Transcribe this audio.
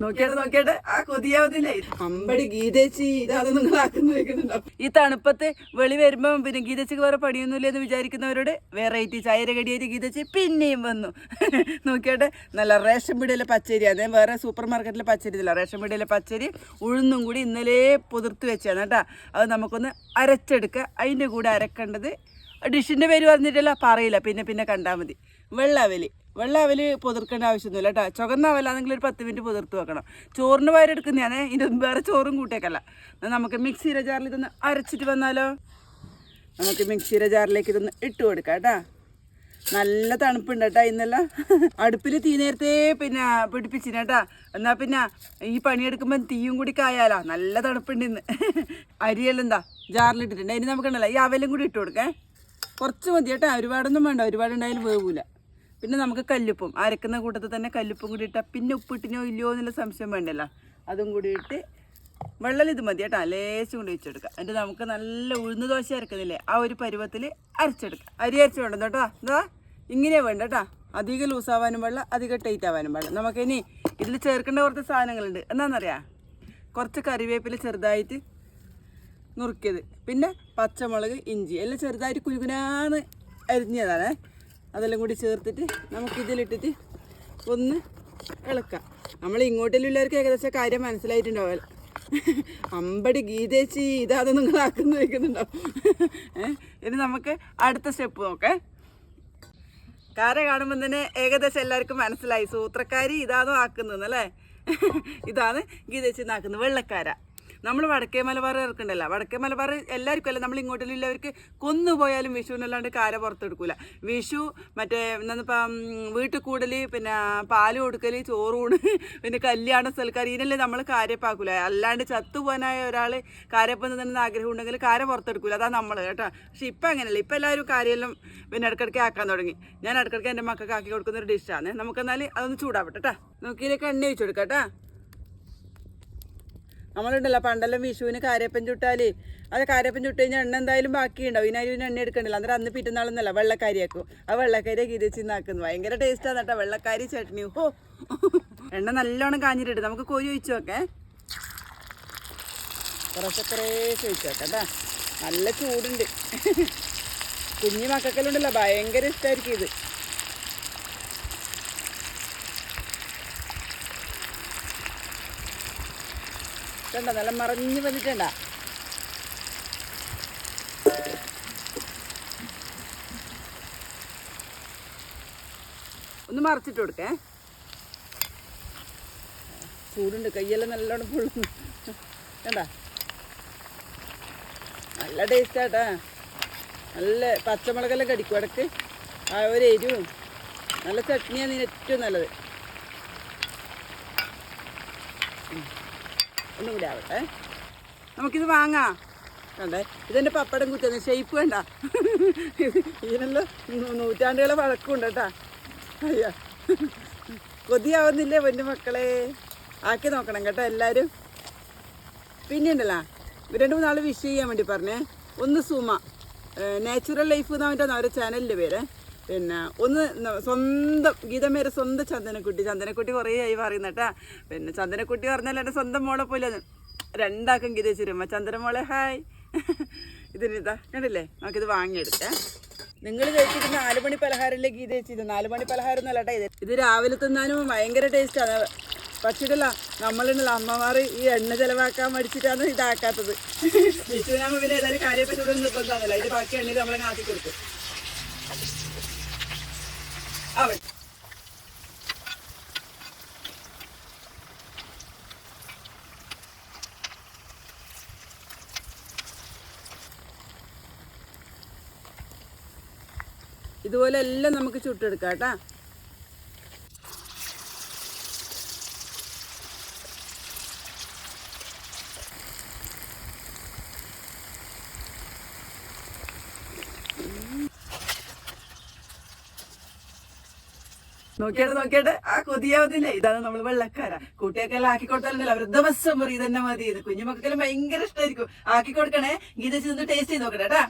നോക്കിയാട്ടെ നോക്കിയാട്ടെ ആ കൊതിയാവുന്നില്ലേ? അമ്പടി ഗീതേച്ചി ഇതാണ് നിങ്ങൾ ആക്കുന്ന ഈ തണുപ്പത്ത് വെളി വരുമ്പോ പിന്നെ ഗീതച്ചിക്ക് വേറെ പണിയൊന്നുമില്ല എന്ന് വിചാരിക്കുന്നവരോട്? വെറൈറ്റി ചായര കടിയായിട്ട് ഗീതച്ചി പിന്നെയും വന്നു. നോക്കിയാട്ടെ നല്ല റേഷൻ പീടിയിലെ പച്ചരി അതേ വേറെ സൂപ്പർ മാർക്കറ്റിലെ പച്ചരി ഇല്ല റേഷൻ പീടിയിലെ പച്ചരി ഉഴുന്നും കൂടി ഇന്നലെ പുതിർത്ത് വെച്ചാണ് കേട്ടോ. അത് നമുക്കൊന്ന് അരച്ചെടുക്കുക അതിന്റെ കൂടെ അരക്കേണ്ടത് ഡിഷിന്റെ പേര് പറഞ്ഞിട്ടില്ല പറയില്ല. പിന്നെ പിന്നെ കണ്ടാൽ മതി. വെള്ളാവലി. വെള്ളാവൽ പുതിർക്കേണ്ട ആവശ്യമൊന്നുമില്ല കേട്ടോ. ചുവന്ന അവലാണെങ്കിൽ ഒരു പത്ത് മിനിറ്റ് പുതിർത്ത് വെക്കണം. ചോറിന് പകരം എടുക്കുന്നതാണ് ഇതിന് വേറെ ചോറും കൂട്ടിയേക്കല്ല. നമുക്ക് മിക്സിയുടെ ജാറിൽ ഇതൊന്ന് അരച്ചിട്ട് വന്നാലോ? നമുക്ക് മിക്സിയുടെ ജാറിലേക്ക് ഇതൊന്ന് ഇട്ട് കൊടുക്കാം കേട്ടോ. നല്ല തണുപ്പുണ്ട് കേട്ടോ ഇന്നല്ല അടുപ്പിൽ തീ നേരത്തെ പിന്നെ പിടിപ്പിച്ചിന് കേട്ടാ. എന്നാൽ പിന്നെ ഈ പണിയെടുക്കുമ്പോൾ തീയും കൂടി കായാലോ? നല്ല തണുപ്പുണ്ട് ഇന്ന്. അരിയെല്ലാം എന്താ? ജാറിലിട്ടിട്ടുണ്ട്. ഇനി നമുക്കുണ്ടല്ലോ ഈ അവലും കൂടി ഇട്ട് കൊടുക്കേ. കുറച്ച് മതി കേട്ടോ. ഒരുപാടൊന്നും വേണ്ട. ഒരുപാടുണ്ടായാലും വേവൂല. പിന്നെ നമുക്ക് കല്ലുപ്പും. അരക്കുന്ന കൂട്ടത്തിൽ തന്നെ കല്ലുപ്പും കൂടി ഇട്ടാൽ പിന്നെ ഉപ്പിട്ടിനോ ഇല്ലയോ എന്നുള്ള സംശയം വേണ്ടല്ലോ. അതും കൂടി ഇട്ട് വെള്ളം ഇത് മതി കേട്ടോ. ലേശം കൊണ്ട് വെച്ചെടുക്കുക എന്നിട്ട് നമുക്ക് നല്ല ഉഴുന്ന് ദോശ അരക്കുന്നില്ലേ ആ ഒരു പരുവത്തിൽ അരച്ചെടുക്കുക. അരി അരച്ച് വേണ്ട കേട്ടോ. എന്താ ഇങ്ങനെ വേണ്ട കേട്ടോ. അധികം ലൂസാവാനും പാടില്ല അധികം ടൈറ്റ് ആവാനും പാടില്ല. നമുക്കിനി ഇതിൽ ചേർക്കേണ്ട കുറച്ച് സാധനങ്ങളുണ്ട്. എന്താണെന്നറിയാം? കുറച്ച് കറിവേപ്പില ചെറുതായിട്ട് നുറുക്കിയത്. പിന്നെ പച്ചമുളക് ഇഞ്ചി. എല്ലാം ചെറുതായിട്ട് കുരുകുനാന്ന് അരിഞ്ഞതാണ്. അതെല്ലാം കൂടി ചേർത്തിട്ട് നമുക്കിതിലിട്ടിട്ട് ഒന്ന് ഇളക്കാം. നമ്മൾ ഇങ്ങോട്ടിലുള്ളവർക്ക് ഏകദേശം കാര്യം മനസ്സിലായിട്ടുണ്ടാവില്ല അമ്പടി ഗീതേച്ചി ഇതാതെ നിങ്ങൾ ആക്കുന്ന വയ്ക്കുന്നുണ്ടാവും ഇനി നമുക്ക് അടുത്ത സ്റ്റെപ്പ് നോക്കേ. കാര കാണുമ്പോൾ തന്നെ ഏകദേശം എല്ലാവർക്കും മനസ്സിലായി. സൂത്രക്കാരി ഇതാണോ ആക്കുന്നതെന്നല്ലേ ഇതാണ് ഗീതേച്ചി ആക്കുന്നത് വെള്ളക്കാര. നമ്മൾ വടക്കേ മലബാർ ഇറക്കണ്ടല്ലോ. വടക്കേ മലബാർ എല്ലാവർക്കും അല്ല? നമ്മൾ ഇങ്ങോട്ടുള്ളവർക്ക് കൊന്നുപോയാലും വിഷുവിനല്ലാണ്ട് കാര പുറത്തെടുക്കൂല. വിഷു മറ്റേ എന്താന്നിപ്പം വീട്ടിൽ കൂടൽ പിന്നെ പാൽ കൊടുക്കൽ ചോറൂണ് പിന്നെ കല്യാണ സ്ഥലക്കാർ ഇതിനല്ലേ നമ്മൾ കാര്യപ്പാക്കൂല. അല്ലാണ്ട് ചത്തുപോകാനായ ഒരാൾ കാരപ്പം തന്നെ ആഗ്രഹം ഉണ്ടെങ്കിൽ കാര പുറത്തെടുക്കൂല. അതാ നമ്മൾ കേട്ടോ. പക്ഷെ ഇപ്പം അങ്ങനെയല്ല. ഇപ്പം എല്ലാവരും കാര്യമെല്ലാം പിന്നെ ഇടയ്ക്കിടയ്ക്ക് ആക്കാൻ തുടങ്ങി. ഞാൻ ഇടയ്ക്കിടയ്ക്ക് എന്റെ മക്കൾക്ക് ആക്കി കൊടുക്കുന്ന ഒരു ഡിഷാണ് നമുക്കെന്നാൽ അതൊന്ന് ചൂടാവട്ടെ കേട്ടോ. നോക്കിയിലേക്ക് എണ്ണ ഒഴിച്ചു കൊടുക്കാം കേട്ടോ. നമ്മളുണ്ടല്ലോ പണ്ടെല്ലാം വിഷുവിന് കാരപ്പൻ ചുട്ടാൽ. അത് കാരപ്പൻ ചുട്ട് കഴിഞ്ഞാൽ എണ്ണ എന്തായാലും ബാക്കിയുണ്ടാവും. ഇതിനായി പിന്നെ എണ്ണ എടുക്കണ്ടല്ലോ. അന്നേരം അന്ന് പിറ്റുന്നാളെന്നല്ല വെള്ളക്കാരിയാക്കും ആ വെള്ളക്കാരിയൊക്കെ ഇരിച്ചിന്നാക്കുന്നു ഭയങ്കര ടേസ്റ്റാണ് കേട്ടോ വെള്ളക്കാരി ചട്നി. ഓ എണ്ണ നല്ലോണം കാഞ്ഞിട്ടിട്ട് നമുക്ക് കോരി ഒഴിച്ചു നോക്കേ. കുറച്ച് കുറേശ്ശെ നല്ല ചൂടുണ്ട്. കുഞ്ഞു മക്കൾക്കെല്ലാം ഉണ്ടല്ലോ ഭയങ്കര ഇഷ്ടമായിരിക്കും ഇത്. കണ്ടോ നല്ല മറിഞ്ഞ് വന്നിട്ടുണ്ട. ഒന്ന് മറച്ചിട്ട് കൊടുക്കേ. ചൂടുണ്ട് കയ്യെല്ലാം നല്ലോണം പൊള്ളുന്നു കണ്ട? നല്ല ടേസ്റ്റാട്ടാ നല്ല പച്ചമുളകെല്ലാം കടിക്കും ഇടയ്ക്ക്. ആ ഒരു എരിവും. നല്ല ചട്നിയാണ് ഏറ്റവും നല്ലത്. ഒന്നും കൂടി ആവട്ടെ. നമുക്കിത് വാങ്ങാം. കണ്ടേ? ഇതെന്റെ പപ്പടം കുത്തുന്നത് ഷേപ്പ് വേണ്ട. ഇതിനെല്ലാം നൂറ്റാണ്ടുകളെ വഴക്കുണ്ട് കേട്ടാ. അയ്യ. കൊതിയാവുന്നില്ലേ പൊന്നു മക്കളെ? ആക്കി നോക്കണം കേട്ടോ എല്ലാവരും പിന്നെ ഉണ്ടല്ലോ രണ്ട് മൂന്നാൾ വിഷ് ചെയ്യാൻ വേണ്ടി പറഞ്ഞേ. ഒന്ന് സുമ. നാച്ചുറൽ ലൈഫ് എന്ന് പറഞ്ഞിട്ടാണ് അവരുടെ ചാനലിന്റെ പേര്. പിന്നെ ഒന്ന് സ്വന്തം ഗീതമേരെ സ്വന്തം ചന്ദനക്കുട്ടി. ചന്ദനക്കുട്ടി കുറേ ആയി പറയുന്ന കേട്ടാ. പിന്നെ ചന്ദനക്കുട്ടി പറഞ്ഞാൽ എന്റെ സ്വന്തം മോളെ പോലെ രണ്ടാക്കം ഗീത വെച്ചിരുമ്മ ചന്ദ്രമോളെ ഹായ്. ഇതിനിതാ കണ്ടില്ലേ? നമുക്കിത് വാങ്ങിയെടുക്കാം. നിങ്ങൾ കഴിച്ചിട്ട് നാല് മണി പലഹാരമല്ലേ ഗീത വെച്ചത് നാല് മണി പലഹാരം എന്നല്ല കേട്ടോ ഇത്. ഇത് രാവിലെ തിന്നാനും ഭയങ്കര ടേസ്റ്റാണ് പക്ഷേ നമ്മളുള്ള അമ്മമാർ ഈ എണ്ണ ചെലവാക്കാൻ മടിച്ചിട്ടാണ് ഇതാക്കാത്തത്. വിഷുവിനാകുമ്പോൾ പിന്നെ ഏതായാലും കാര്യപ്പെട്ട നിർബന്ധമാണല്ലോ ഇത് ബാക്കി എണ്ണയിൽ നമ്മളെ ആക്കി കൊടുക്കും ഇതുപോലെ എല്ലാം നമുക്ക് ചുട്ടെടുക്കാം കേട്ടാ. നോക്കിയാട്ടെ നോക്കിയാട്ടെ ആ കൊതിയാവത്തില്ലേ ഇതാണ് നമ്മൾ വെള്ളക്കാര. കുട്ടിയൊക്കെല്ലാം ആക്കി കൊടുത്താലുണ്ടല്ലോ. അവർ ദിവസം പറയും ഇതന്നെ മതി. ഇത് കുഞ്ഞുമക്കെല്ലാം ഭയങ്കര ഇഷ്ടമായിരിക്കും ആക്കി കൊടുക്കണേ. ഗീത ചെന്ന് ടേസ്റ്റ് ചെയ്ത് നോക്കട്ടെ കേട്ടാ.